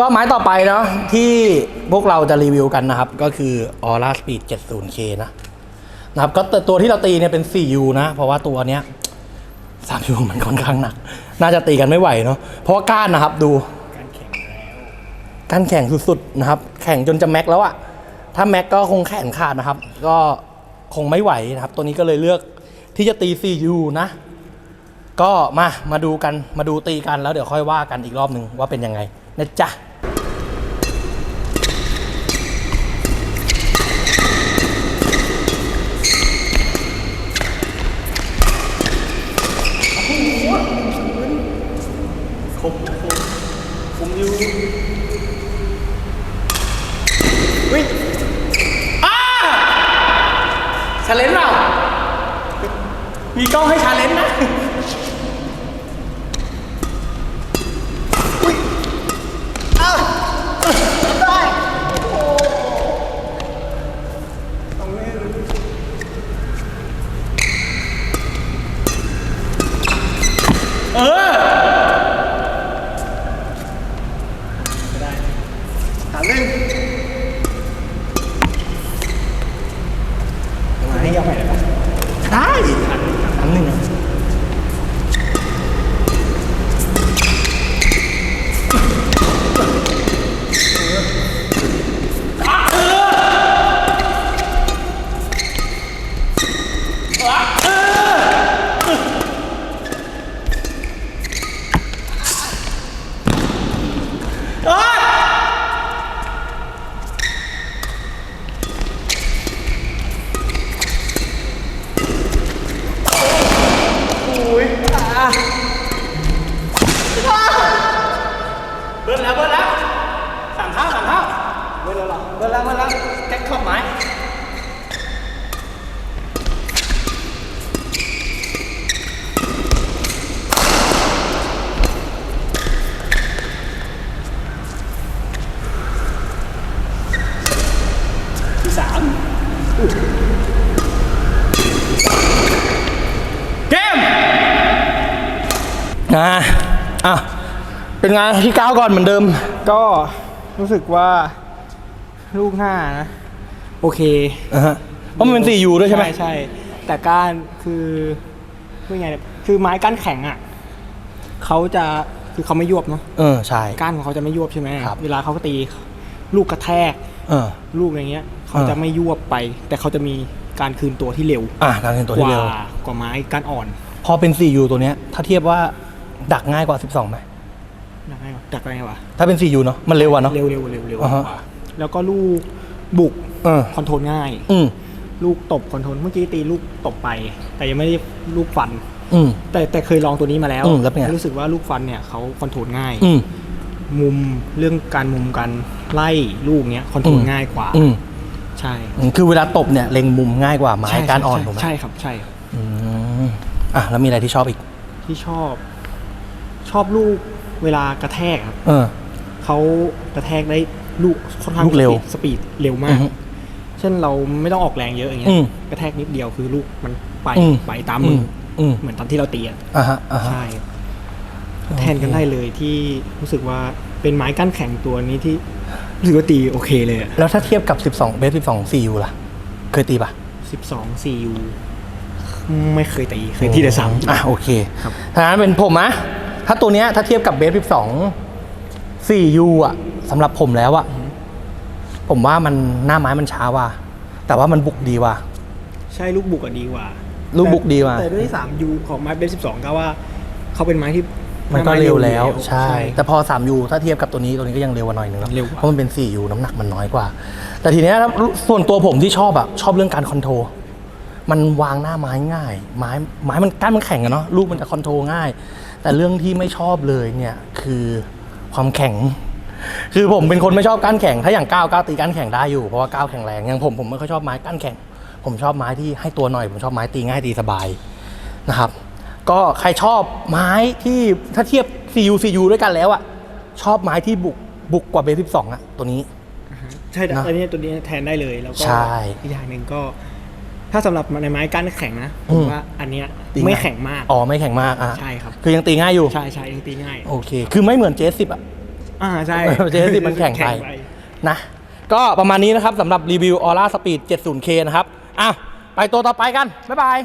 ก็ไม้ต่อไปเนาะที่พวกเราจะรีวิวกันนะครับ ก็คือ Aura Speed 70K นะนะครับก็ตัวที่เราตีเนี่ยเป็น 4U นะ เพราะว่าตัวเนี้ย 3U มันค่อนข้างหนัก น่าจะตีกันไม่ไหวเนาะเพราะว่าก้านนะครับดูการแข่งก้ารแข่งสุดๆนะครับ แข่งจนจะแม็กแล้วอะถ้าแม็กก็คงแขนขาดนะครับ ก็คงไม่ไหวนะครับ ตัวนี้ก็เลยเลือกที่จะตี 4U นะ ก็มามาดูกันมาดูตีกันแล้วเดี๋ยวค่อยว่ากันอีกรอบหนึ่งว่าเป็นยังไงนะจ๊ะ คมคมคมอยู่วิ่งอ้าชาเลนจ์เปล่ามีกล้องให้ชาเลนจ์นะ ได้ถาม อะอะเป็นไงที่ก้าวก่อนเหมือนเดิม ก็รู้สึกว่าลูกหน้านะ โอเคอะฮะเพราะมันเป็น 4U ด้วยใช่ไหมใช่ใช่ แต่ก้านคือคือไงเนี่ยคือไม้ก้านแข็งอะเขาจะคือเขาไม่ยวบเนาะเออใช่ก้านของเขาจะไม่ยวบใช่ไหมครับเวลาเขาตีลูกกระแทก เออ ลูกอะไรเงี้ยเขาอ่าจะไม่ยวบไป แต่เขาจะมีการคืนตัวที่เร็ว อะการเป็นตัวกที่ว่าเร็วกว่าไม้ก้านอ่อน พอเป็น 4U ตัวเนี้ย ถ้าเทียบว่า ดักง่ายกว่า 12ไหมดักไงวะดักไงวะถ้าเป็น 4U เนาะมันเร็วอะเนาะ เร็วเร็วเร็วเร็วอ่าฮะ แล้วก็ลูกบุกเออคอนโทรลง่าย อืมลูกตบคอนโทรลเมื่อกี้ตีลูกตบไป แต่ยังไม่ได้ลูกฟัน อืม แต่แต่เคยลองตัวนี้มาแล้ว อืมแล้วเป็นไง รู้สึกว่าลูกฟันเนี่ยเขาคอนโทรลง่าย อืม มุมเรื่องการมุมการไล่ลูกเนี้ยคอนโทรลอืม ง่ายกว่า อืมใช่อืมคือเวลาตบเนี่ยเล็งมุมง่ายกว่าไม้ใช่การอ่อนใช่ถูกไหมใช่ครับใช่อืมอะแล้วมีอะไรที่ชอบอีก ที่ชอบ ชอบลูกเวลากระแทกครับ เออ เขากระแทกได้ลูกค่อนข้างลูกเร็ว สปีดเร็วอืมากอฮึ เช่นเราไม่ต้องออกแรงเยอะอย่างเงี้อืยมกระแทกนิดเดียวคือลูกมันไปอืม ไปตามมือออืมเหมือนตอนที่เราตีอะอะฮะอะฮะใช่ แทนกันได้เลยที่รู้สึกว่าเป็นไม้กั้นแข็งตัวนี้ที่รู้สึกว่าตีโอเคเลยอะแล้วถ้าเทียบกับ 12เบส12 4U ล่ะ เคยตีปะสิบสองซีูไม่เคยตีเคยตีแต่ซ้ำอะโอเคครับ ถ้างั้นเป็นผมนะ ถ้าตัวเนี้ยถ้าเทียบกับเบส12 4U อะสำหรับผมแล้วอะผมว่ามันหน้าไม้มันช้าว่ะแต่ว่ามันบุกดีว่ะใช่ลูกบุกอะดีกว่า ลูกบุกดีกว่าแต่ด้วยสามยูของไม้เบสสิบสองก็ว่าเขาเป็นไม้ที่มันก็เร็วแล้วไม้ใช่ แต่พอ 3U ถ้าเทียบกับตัวนี้ตัวนี้ก็ยังเร็วกว่าหน่อยนึงเนอะเร็วกว่าเพราะมันเป็น 4U น้ำหนักมันน้อยกว่า แต่ทีเนี้ยส่วนตัวผมที่ชอบอะชอบเรื่องการคอนโทรลมันวางหน้าไม้ง่าย ไม้ไม้มันก้านมันแข็งอะเนาะลูกมันจะคอนโทรลง่าย แต่เรื่องที่ไม่ชอบเลยเนี่ยคือความแข็ง คือผมเป็นคนไม่ชอบก้านแข็ง ถ้าอย่างก้าวก้าวตีก้านแข็งได้อยู่เพราะว่าก้าวแข็งแรงอย่างผมผมไม่ค่อยชอบไม้ก้านแข็ง ผมชอบไม้ที่ให้ตัวหน่อย ผมชอบไม้ตีง่ายตีสบายนะครับ ก็ใครชอบไม้ที่ถ้าเทียบ CU CU ด้วยกันแล้วอะชอบไม้ที่บุกบุกกว่าเบสสิบสองอะตัวนี้ ใช่แต่เนอะอันนี้ตัวนี้แทนได้เลยแล้วก็ใช่ อีกอย่างหนึ่งก็ ถ้าสำหรับในไม้กั้นแข็งนะผอืมมว่าอันเนี้ยตีง่ายไม่แข็งมากอ๋อไม่แข็งมากอะใช่ครับคือยังตีง่ายอยู่ใช่ใช่ยังตีง่ายโอเค คือไม่เหมือนเจสิบอะอ่าใช่ JS10 มันแข็งไปนะก็ประมาณนี้นะครับสำหรับรีวิว Aura Speed 70K นะครับอะไปตัวต่อไปกัน บ๊ายบาย